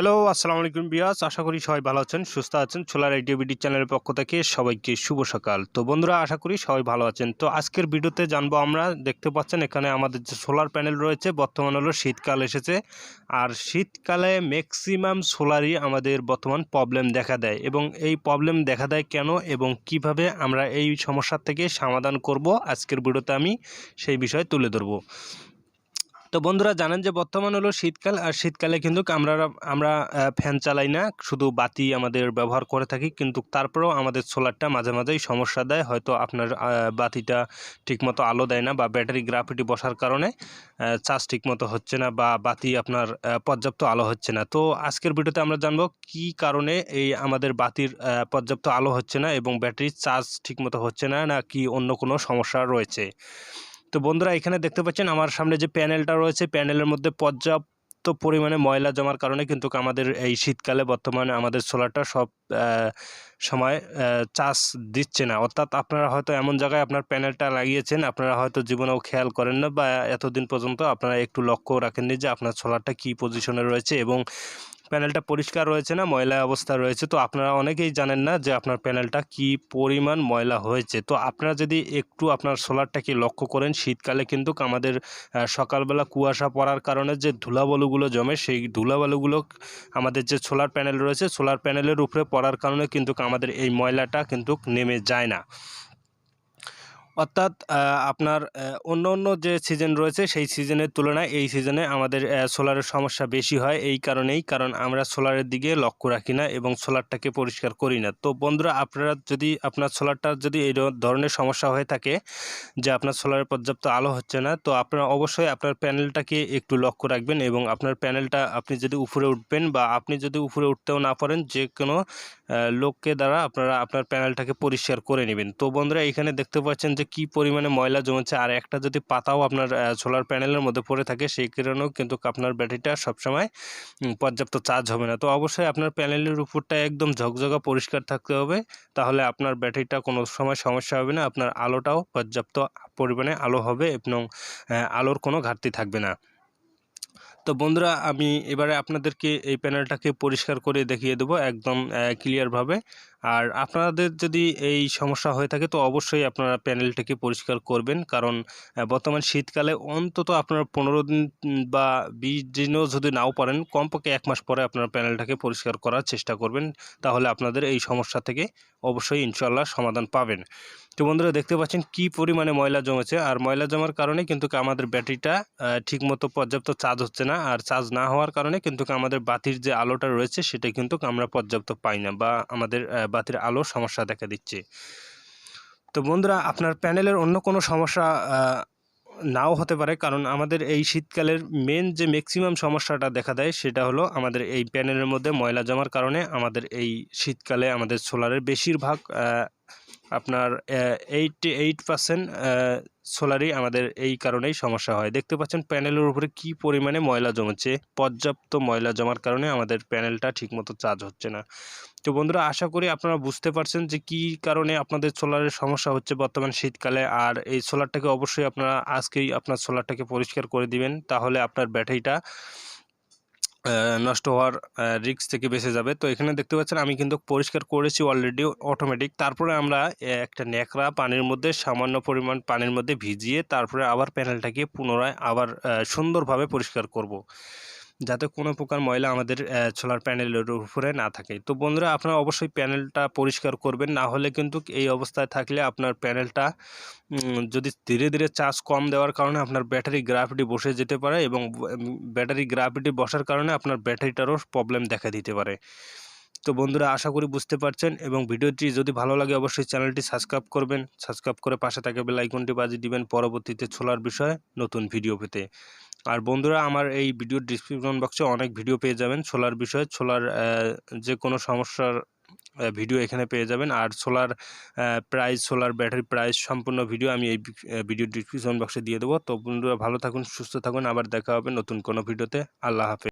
Hello আসসালামু আলাইকুম বিয়াস আশা করি সবাই ভালো আছেন, সুস্থ আছেন। সোলার আইডিয়া বিডি চ্যানেলের পক্ষ থেকে সবাইকে শুভ সকাল। তো বন্ধুরা, আশা করি সবাই ভালো আছেন। তো আজকের ভিডিওতে জানব আমরা, দেখতে পাচ্ছেন এখানে আমাদের যে সোলার প্যানেল রয়েছে, বর্তমান হলো শীতকাল এসেছে। আর শীতকালে ম্যাক্সিমাম সোলারই আমাদের বর্তমান প্রবলেম দেখা দেয়। এবং এই প্রবলেম দেখা দেয় কেন এবং কীভাবে আমরা এই সমস্যার থেকে সমাধান করব, আজকের ভিডিওতে আমি সেই বিষয়ে তুলে ধরবো। তো বন্ধুরা জানেন যে বর্তমান হলো শীতকাল, আর শীতকালে কিন্তু আমরা আমরা ফ্যান চালাই না, শুধু বাতি আমাদের ব্যবহার করে থাকি, কিন্তু তারপরেও আমাদের সোলারটা মাঝে মাঝেই সমস্যা দেয়, হয়তো আপনার বাতিটা ঠিকমতো আলো দেয় না বা ব্যাটারি গ্রাফিটি বসার কারণে চার্জ ঠিকমতো হচ্ছে না বা বাতি আপনার পর্যাপ্ত আলো হচ্ছে না। তো আজকের ভিডিওতে আমরা জানব কি কারণে এই আমাদের বাতির পর্যাপ্ত আলো হচ্ছে না এবং ব্যাটারির চার্জ ঠিকমতো হচ্ছে না না কি অন্য কোনো সমস্যা রয়েছে। তো বন্ধুরা, এখানে দেখতে পাচ্ছেন আমার সামনে যে প্যানেলটা রয়েছে, প্যানেলের মধ্যে পর্যাপ্ত তো পরিমাণে ময়লা জমার কারণে কিন্তু আমাদের এই শীতকালে বর্তমানে আমাদের সোলারটা সব সময় চাষ দিচ্ছে না। অর্থাৎ আপনারা হয়তো এমন জায়গায় আপনার প্যানেলটা লাগিয়েছেন, আপনারা হয়তো জীবনেও খেয়াল করেন না বা এতদিন পর্যন্ত আপনারা একটু লক্ষ্য রাখেননি যে আপনার সোলারটা কী পজিশনে রয়েছে এবং প্যানেলটা পরিষ্কার রয়েছে না? ময়লা অবস্থা রয়েছে। তো আপনারা অনেকেই জানেন না যে আপনার প্যানেলটা কি পরিমাণ ময়লা হয়েছে। তো আপনারা যদি একটু আপনার সোলারটাকে লক্ষ্য করেন, শীতকালে কিন্তু আমাদের সকালবেলা কুয়াশা পড়ার কারণে যে ধুলাবালুগুলো জমে, সেই ধুলাবালুগুলো, আমাদের যে সোলার প্যানেল রয়েছে, সোলার প্যানেলের উপরে পড়ার কারণে কিন্তু আমাদের এই ময়লাটা কিন্তু নেমে যায় না। অর্থাৎ আপনার অন্য অন্য যে সিজন রয়েছে সেই সিজনের তুলনায় এই সিজনে আমাদের সোলারের সমস্যা বেশি হয় এই কারণেই। কারণ আমরা সোলারের দিকে লক্ষ্য রাখি না এবং সোলারটাকে পরিষ্কার করি না। তো বন্ধুরা, আপনারা যদি, আপনার সোলারটার যদি এই ধরনের সমস্যা হয়ে থাকে যে আপনার সোলারের পর্যাপ্ত আলো হচ্ছে না, তো আপনারা অবশ্যই আপনার প্যানেলটাকে একটু লক্ষ্য রাখবেন এবং আপনার প্যানেলটা আপনি যদি উপরে উঠবেন বা আপনি যদি উপরে উঠতেও না পারেন যে কোনো লোককে দ্বারা আপনারা আপনার প্যানেলটাকে পরিষ্কার করে নেবেন। তো বন্ধুরা, এখানে দেখতে পাচ্ছেন যে কি পরিমাণে ময়লা জমেছে। আর একটা যদি পাতাও আপনার সোলার প্যানেলের মধ্যে পড়ে থাকে, সেই কারণেও কিন্তু আপনার ব্যাটারিটা সবসময় পর্যাপ্ত চার্জ হবে না। তো অবশ্যই আপনার প্যানেলের উপরটা একদম ঝকঝকা পরিষ্কার থাকতে হবে। তাহলে আপনার ব্যাটারিটা কোনো সময় সমস্যা হবে না। আপনার আলোটাও পর্যাপ্ত পরিমাণে আলো হবে এবং আলোর কোনো ঘাটতি থাকবে না। তো বন্ধুরা, আমি এবারে আপনাদেরকে এই প্যানেলটাকে পরিষ্কার করে দেখিয়ে দেবো একদম ক্লিয়ারভাবে আর আপনাদের যদি এই সমস্যা হয়ে থাকে, তো অবশ্যই আপনারা প্যানেলটাকে পরিষ্কার করবেন। কারণ বর্তমান শীতকালে অন্তত আপনারা পনেরো দিন বা বিশ দিনও যদি নাও পারেন, কমপক্ষে এক মাস পরে আপনারা প্যানেলটাকে পরিষ্কার করার চেষ্টা করবেন। তাহলে আপনাদের এই সমস্যা থেকে অবশ্যই ইনশাল্লাহ সমাধান পাবেন। তো বন্ধুরা, দেখতে পাচ্ছেন কি পরিমাণে ময়লা জমেছে। আর ময়লা জমার কারণে কিন্তু আমাদের ব্যাটারিটা ঠিকমতো পর্যাপ্ত চার্জ হচ্ছে না। আর চার্জ না হওয়ার কারণে কিন্তু আমাদের বাতির যে আলোটা রয়েছে, সেটা কিন্তু আমরা পর্যাপ্ত পাই না বা আমাদের বাতির আলো সমস্যা দেখা দিচ্ছে। তো বন্ধুরা, আপনার প্যানেলের অন্য কোনো সমস্যা নাও হতে পারে, কারণ আমাদের এই শীতকালের মেন যে ম্যাক্সিমাম সমস্যাটা দেখা দেয়, সেটা হলো আমাদের এই প্যানেলের মধ্যে ময়লা জমার কারণে আমাদের এই শীতকালে আমাদের সোলারের বেশিরভাগ আপনার এইটটি এইট পার্সেন্ট সোলারই আমাদের এই কারণেই সমস্যা হয়। দেখতে পাচ্ছেন প্যানেলের উপরে কি পরিমাণে ময়লা জমেছে? পর্যাপ্ত ময়লা জমার কারণে আমাদের প্যানেলটা ঠিকমতো চার্জ হচ্ছে না। তো বন্ধুরা, আশা করি আপনারা বুঝতে পারছেন যে কি কারণে আপনাদের সোলারের সমস্যা হচ্ছে বর্তমান শীতকালে। আর এই সোলারটাকে অবশ্যই আপনারা আজকেই আপনার সোলারটাকে পরিষ্কার করে দিবেন, তাহলে আপনার ব্যাটারিটা নষ্ট হওয়ার রিক্স থেকে বেঁচে যাবে তো এখানে দেখতে পাচ্ছেন, আমি কিন্তু পরিষ্কার করেছি অলরেডি অটোমেটিক তারপরে আমরা একটা ন্যাকড়া পানির মধ্যে, সামান্য পরিমাণ পানির মধ্যে ভিজিয়ে, তারপরে আবার প্যানেলটাকে পুনরায় আবার সুন্দরভাবে পরিষ্কার করব। যাতে কোনো প্রকার ময়লা আমাদের সোলার প্যানেলের উপরে না থাকে। তো বন্ধুরা, আপনারা অবশ্যই প্যানেলটা পরিষ্কার করবেন। না হলে কিন্তু এই অবস্থায় থাকলে আপনার প্যানেলটা যদি ধীরে ধীরে চার্জ কম দেওয়ার কারণে আপনার ব্যাটারি গ্রাফিটি বসে যেতে পারে এবং ব্যাটারি গ্রাফিটি বসার কারণে আপনার ব্যাটারিটারও প্রবলেম দেখা দিতে পারে। তো বন্ধুরা, আশা করি বুঝতে পারছেন এবং ভিডিওটি যদি ভালো লাগে অবশ্যই চ্যানেলটি সাবস্ক্রাইব করবেন। সাবস্ক্রাইব করে পাশে থাকে বেলাইকনটি বাজিয়ে দিবেন পরবর্তীতে ছোলার বিষয়ে নতুন ভিডিও পেতে। আর বন্ধুরা আমার এই ভিডিওর ডিসক্রিপশন বক্সে অনেক ভিডিও পেয়ে যাবেন সোলার বিষয়ে। সোলার যে কোনো সমস্যার ভিডিও এখানে পেয়ে যাবেন। আর solar price solar battery price সম্পূর্ণ ভিডিও আমি এই ভিডিও ডিসক্রিপশন বক্সে দিয়ে দেবো। তো বন্ধুরা ভালো থাকুন, সুস্থ থাকুন। আবার দেখা হবে নতুন কোনো ভিডিওতে আল্লাহ হাফেজ।